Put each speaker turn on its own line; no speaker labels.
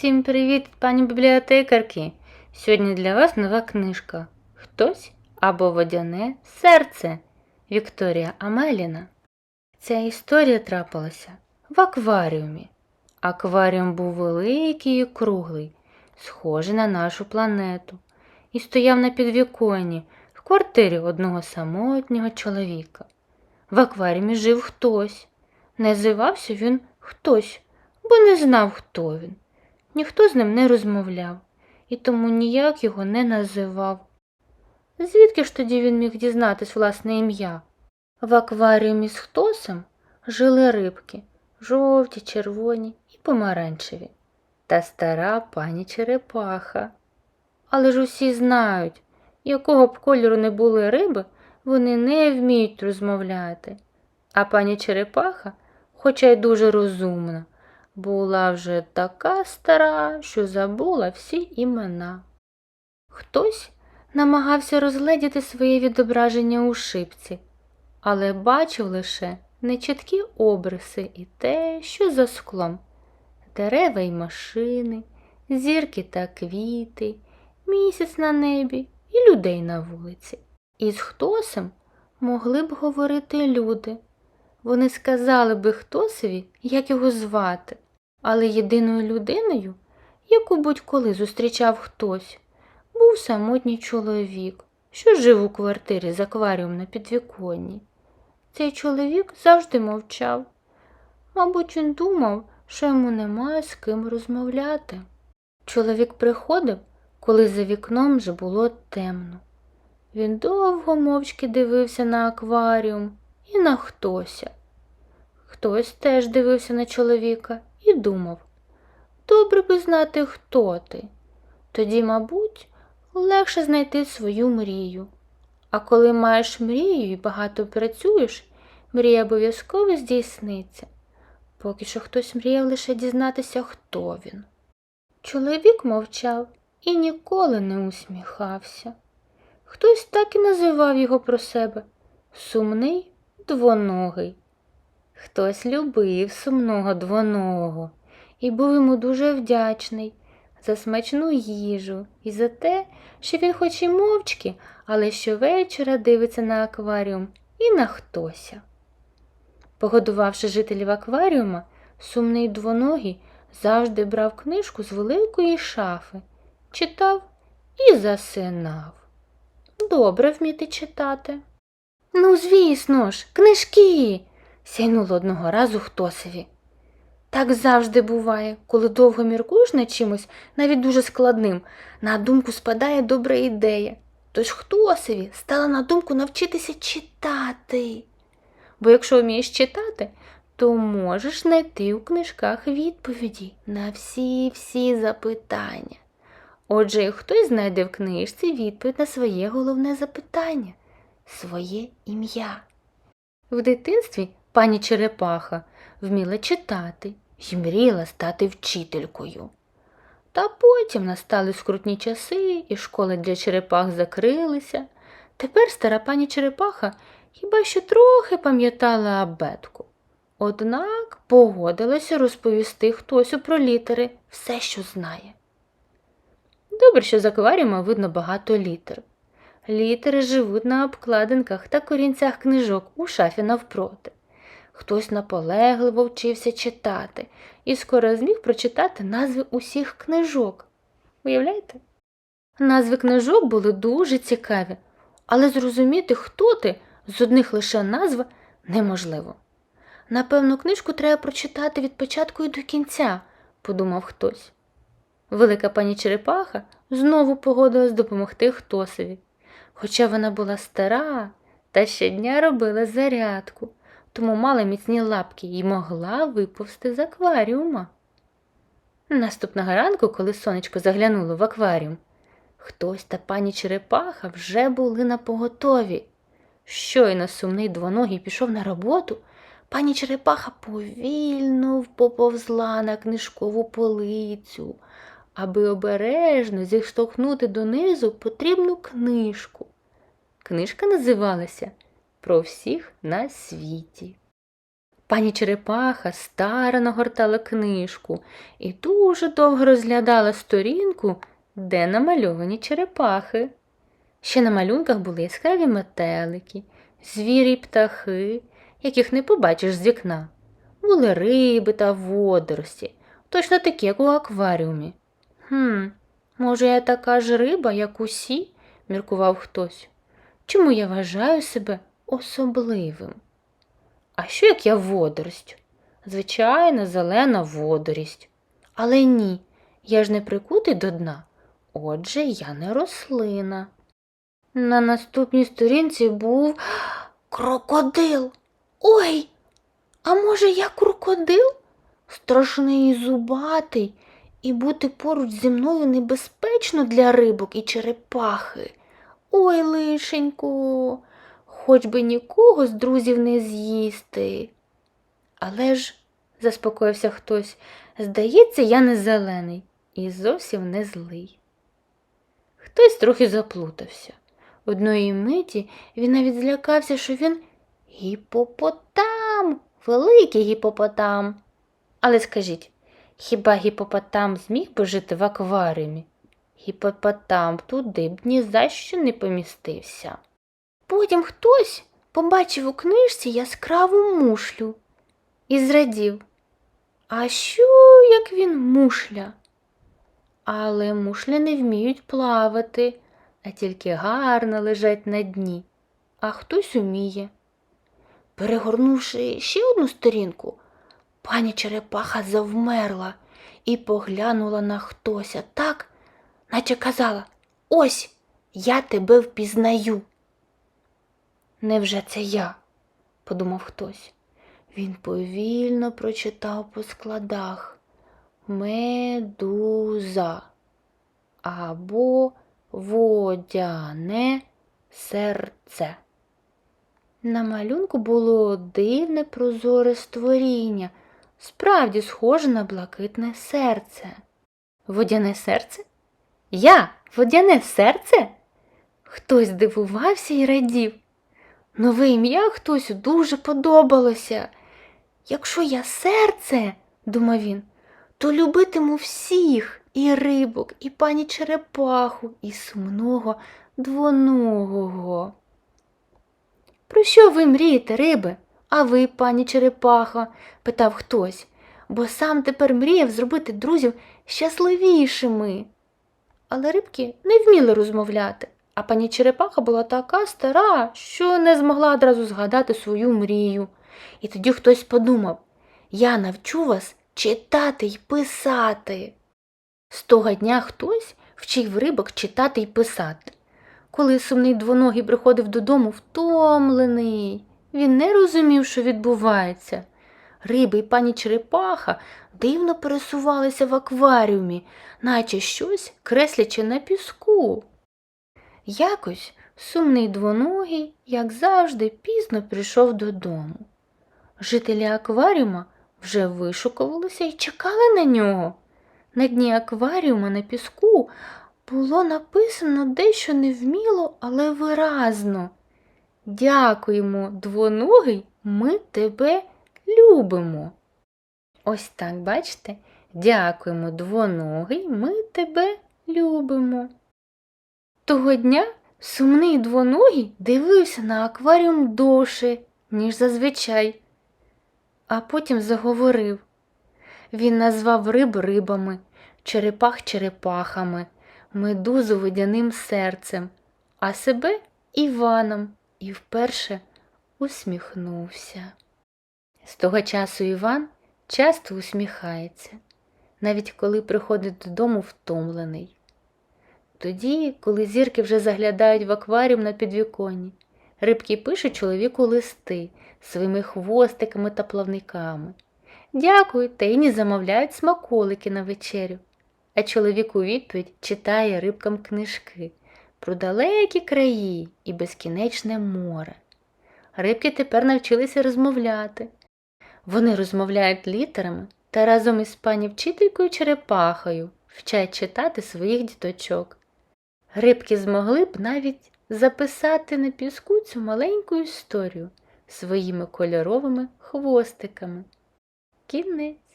Всім привіт, пані бібліотекарки! Сьогодні для вас нова книжка Хтось або водяне серце Вікторія Амеліна. Ця історія трапилася в акваріумі. Акваріум був великий і круглий, схожий на нашу планету, і стояв на підвіконні в квартирі одного самотнього чоловіка. В акваріумі жив хтось. Називався він хтось, бо не знав, хто він. Ніхто з ним не розмовляв, і тому ніяк його не називав. Звідки ж тоді він міг дізнатись власне ім'я? В акваріумі з хтосом жили рибки жовті, червоні і помаранчеві, та стара пані Черепаха. Але ж усі знають, якого б кольору не були риби, вони не вміють розмовляти. А пані Черепаха, хоча й дуже розумна, була вже така стара, що забула всі імена. Хтось намагався розгледіти своє відображення у шипці, але бачив лише нечіткі обриси і те, що за склом, дерева й машини, зірки та квіти, місяць на небі і людей на вулиці. Із хтосем могли б говорити люди. Вони сказали би хтосові, як його звати, але єдиною людиною, яку будь-коли зустрічав хтось, був самотній чоловік, що жив у квартирі з акваріум на підвіконні. Цей чоловік завжди мовчав. Мабуть, він думав, що йому немає з ким розмовляти. Чоловік приходив, коли за вікном вже було темно. Він довго мовчки дивився на акваріум на хтося. Хтось теж дивився на чоловіка і думав добре би знати, хто ти. Тоді, мабуть, легше знайти свою мрію. А коли маєш мрію і багато працюєш, мрія обов'язково здійсниться. Поки що хтось мріяв лише дізнатися, хто він. Чоловік мовчав і ніколи не усміхався. Хтось так і називав його про себе сумний двоногий. Хтось любив сумного двоногого і був йому дуже вдячний за смачну їжу і за те, що він хоч і мовчки, але щовечора дивиться на акваріум і на хтося. Погодувавши жителів акваріума, сумний двоногий завжди брав книжку з великої шафи, читав і засинав. Добре вміти читати. Ну, звісно ж, книжки. сяйнуло одного разу хтосові. Так завжди буває, коли довго міркуєш над чимось, навіть дуже складним, на думку спадає добра ідея. Тож хтосові стало на думку навчитися читати. Бо якщо вмієш читати, то можеш знайти у книжках відповіді на всі-всі запитання. Отже, хтось знайде в книжці відповідь на своє головне запитання своє ім'я. В дитинстві пані Черепаха вміла читати і мріяла стати вчителькою. Та потім настали скрутні часи, і школи для черепах закрилися. Тепер стара пані Черепаха хіба що трохи пам'ятала абетку. Однак погодилася розповісти хтось про літери все, що знає. Добре, що з акваріума видно багато літер. Літери живуть на обкладинках та корінцях книжок у шафі навпроти. Хтось наполегливо вчився читати і скоро зміг прочитати назви усіх книжок. Уявляєте? Назви книжок були дуже цікаві, але зрозуміти, хто ти з одних лише назв неможливо. Напевно, книжку треба прочитати від початку і до кінця, подумав хтось. Велика пані Черепаха знову погодилась допомогти хтосові. Хоча вона була стара та щодня робила зарядку, тому мала міцні лапки і могла виповзти з акваріума. Наступного ранку, коли сонечко заглянуло в акваріум, хтось та пані Черепаха вже були на поготові. Щойно сумний двоногий пішов на роботу, пані Черепаха повільно поповзла на книжкову полицю, аби обережно зіштовхнути донизу потрібну книжку. Книжка називалася Про всіх на світі. Пані Черепаха старано гортала книжку і дуже довго розглядала сторінку, де намальовані черепахи. Ще на малюнках були яскраві метелики, звірі й птахи, яких не побачиш з вікна. Були риби та водорості, точно такі, як у акваріумі. Хм, може, я така ж риба, як усі, міркував хтось. Чому я вважаю себе особливим? А що як я водорость? Звичайна зелена водорість. Але ні, я ж не прикутий до дна. Отже, я не рослина. На наступній сторінці був крокодил. Ой, а може я крокодил? Страшний і зубатий, і бути поруч зі мною небезпечно для рибок і черепахи. Ой, лишенько, хоч би нікого з друзів не з'їсти. Але ж, заспокоївся хтось, здається, я не зелений і зовсім не злий. Хтось трохи заплутався. Одної миті він навіть злякався, що він гіпопотам, великий гіпопотам. Але скажіть, хіба гіпопотам зміг би жити в акваріумі? Гіпопотам туди б ні за що не помістився. Потім хтось побачив у книжці яскраву мушлю і зрадів. А що, як він мушля? Але мушлі не вміють плавати, а тільки гарно лежать на дні, а хтось уміє. Перегорнувши ще одну сторінку, пані Черепаха завмерла і поглянула на хтося так, наче казала Ось я тебе впізнаю. Невже це я? подумав хтось. Він повільно прочитав по складах медуза або водяне серце. На малюнку було дивне прозоре створіння, справді схоже на блакитне серце. Водяне серце? Я водяне серце? Хтось дивувався і радів. Нове ім'я хтось дуже подобалося. Якщо я серце, думав він, то любитиму всіх і рибок, і пані черепаху, і сумного двоногого. Про що ви мрієте, риби? А ви, пані черепаха? питав хтось, бо сам тепер мріяв зробити друзів щасливішими. Але рибки не вміли розмовляти, а пані черепаха була така стара, що не змогла одразу згадати свою мрію. І тоді хтось подумав я навчу вас читати й писати. З того дня хтось вчив рибок читати й писати. Коли сумний двоногий приходив додому втомлений, він не розумів, що відбувається. Риби й пані черепаха дивно пересувалися в акваріумі, наче щось креслячи на піску. Якось сумний двоногий, як завжди, пізно прийшов додому. Жителі акваріума вже вишукувалися і чекали на нього. На дні акваріума на піску було написано дещо невміло, але виразно. Дякуємо, двоногий, ми тебе любимо. Ось так, бачите? Дякуємо, двоногий, ми тебе любимо. Того дня сумний двоногий дивився на акваріум довше, ніж зазвичай, а потім заговорив. Він назвав риб рибами, черепах черепахами, медузу водяним серцем, а себе Іваном і вперше усміхнувся. З того часу Іван часто усміхається, навіть коли приходить додому втомлений. Тоді, коли зірки вже заглядають в акваріум на підвіконні, рибки пишуть чоловіку листи своїми хвостиками та плавниками. Дякують та іні замовляють смаколики на вечерю. А чоловік у відповідь читає рибкам книжки про далекі краї і безкінечне море. Рибки тепер навчилися розмовляти. Вони розмовляють літерами та разом із пані вчителькою черепахою вчать читати своїх діточок. Рибки змогли б навіть записати на піску цю маленьку історію своїми кольоровими хвостиками. Кінець.